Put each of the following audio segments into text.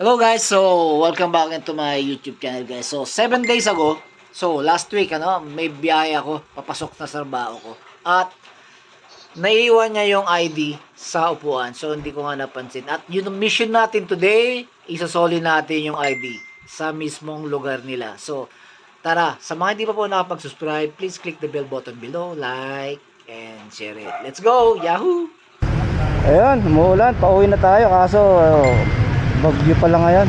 Hello guys, so welcome back into my YouTube channel guys. So 7 days ago, so last week ano, may biyahe ako, papasok na sa trabaho ko. At naiiwan niya yung ID sa upuan. So hindi ko nga napansin. At yung mission natin today, isasoli natin yung ID sa mismong lugar nila. So tara, sa mga hindi pa po nakapag-subscribe, please click the bell button below, like, and share it. Let's go! Yahoo! Ayun, umuulan. Pauwi na tayo kaso oh, bagyo pa lang ngayon.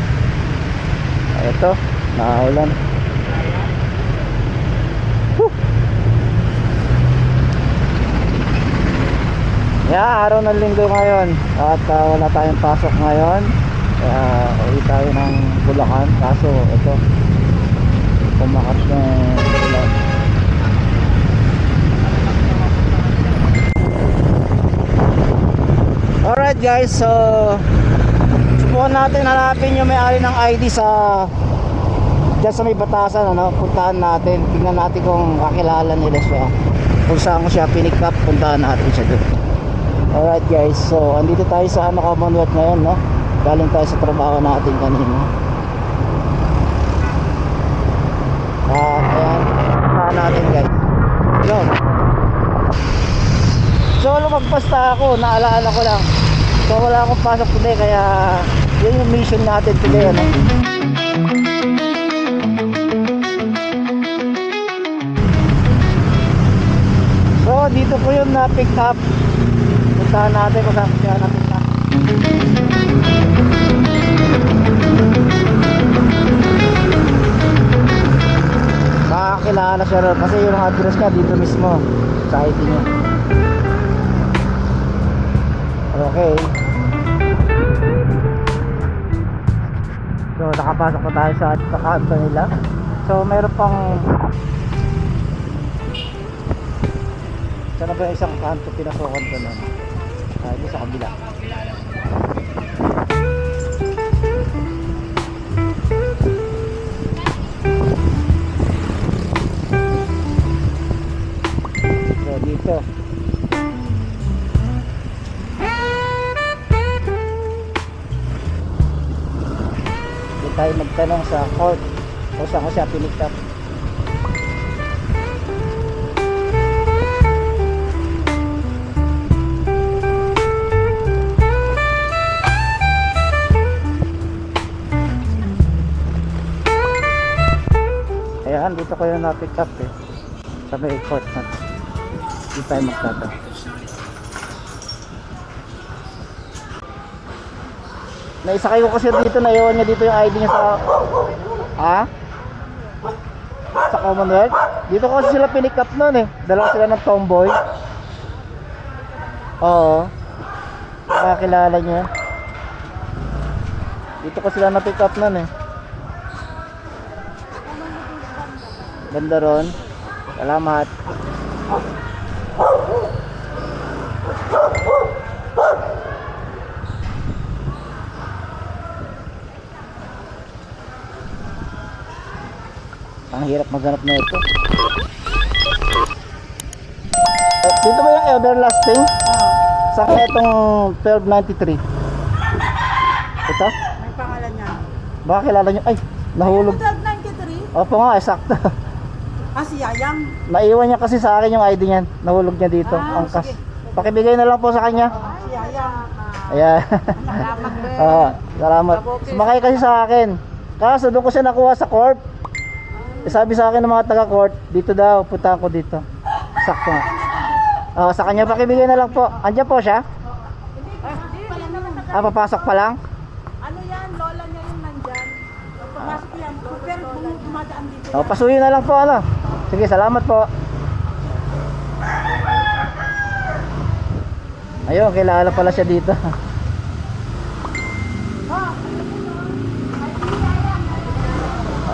Ito, nakaulan. Yeah, araw ng linggo ngayon at ah, wala tayong pasok ngayon. Kaya uwi tayo ng Bulacan kaso ito pumakas na ulan. Alright guys, so subukan natin hanapin yung may-ari ng ID sa dyan sa may batasan ano, puntahan natin. Tingnan natin kung kakilala nila siya. Kung saan ko siya pinick up, puntahan natin siya doon Alright guys, so andito tayo sa ano, Commonwealth ngayon no? galing tayo sa trabaho natin kanina. Ah, ayan, puntahan natin guys. Yun. So lumagpas ako, naalala ko lang. So wala akong pasok today kaya yun yung mission natin today ano. So dito ko yung na pick up. Puntahan natin kung saan siya na pick up. Makakilala siya ron kasi yung address niya dito mismo sa ID niya. Okay. So, nakapasok na tayo sa, sa kanto nila. So, meron pang Saan na ba isang kanto pinasukan ko nun? Dito sa kabila. Tayo magtanong sa court kung saan ko siya pinick up. Ayan, dito ko yung na-pick eh. Sa may court na. Dito tayo magtatanong. Naisakay ko kasi dito, naiwan niya dito yung ID niya sa... Ha? Sa Commonwealth? Dito kasi sila pinick up nun eh. Dalawa sila ng tomboy. Oo. Nakakilala niya. Dito ko sila na-pick up nun eh. Ganda ron. Salamat. Hirap maghanap na ito. Eh, dito ba yung everlasting? Sa itong 1293. Ito? May pangalan niya. Baka kilala nyo. Ay, nahulog. 1293? Opo nga, eksakto. Ah, si Yayang. Naiwan niya kasi sa akin yung ID niyan. Nahulog niya dito. Ah, angkas. sige. Pakibigay na lang po sa kanya. Ah, si Yayang. Ah, Ayan. Salamat. Oo, salamat. Sumakay kasi sa akin. Kaso doon ko siya nakuha sa court. Eh, sabi sa akin ng mga taga-court, dito daw, puntahan ko dito. Sakto. Oo, sa kanya pakibigay na lang po. Andiyan po siya? Ah, papasok pa lang? Ano yan? Lola niya yung nandyan. Pumasok yan. Pero dumadaan dito. Oh, pasuyin na lang po ano. Sige, salamat po. Ayun, kilala pala siya dito.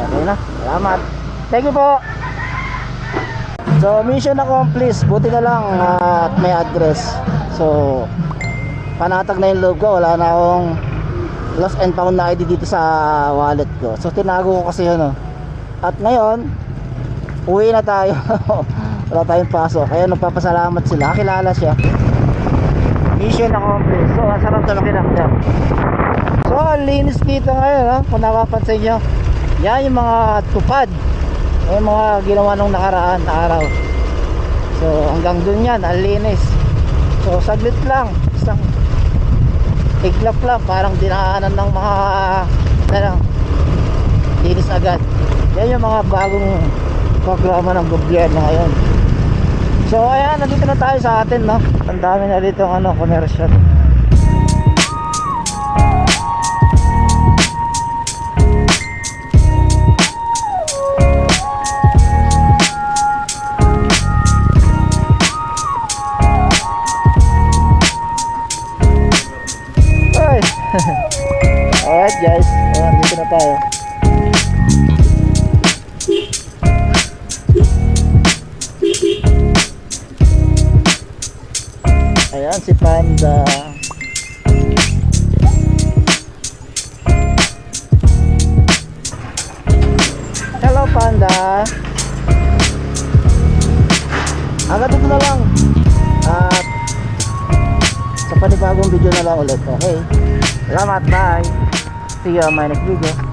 Okay na, salamat. Thank you po. So, mission accomplished. Buti na lang ah, at may address. So, panatag na yung loob ko. Wala na akong lost and found na ID dito sa wallet ko. So, tinago ko kasi yun. Oh. At ngayon, uwi na tayo. Wala tayong pasok. Kaya nagpapasalamat sila. Kilala siya. Mission accomplished. So, ang sarap na makinakdam. So, linis dito ngayon, ha? kung napapansin nyo. Yan yung mga tupad. Yung mga ginawa nung nakaraan na araw. So, hanggang dun yan, ang. So, saglit lang. Isang iglap lang. Parang dinaanan ng mga, ano lang, agad. Yan yung mga bagong programa ng gobyerno ngayon. So, ayan, nandito na tayo sa atin, no? Ang dami na dito, ano, commercial. Panda. Hanggang dito na lang. At sa panibagong video na lang ulit. Okay. Salamat. Bye. See you on my next video.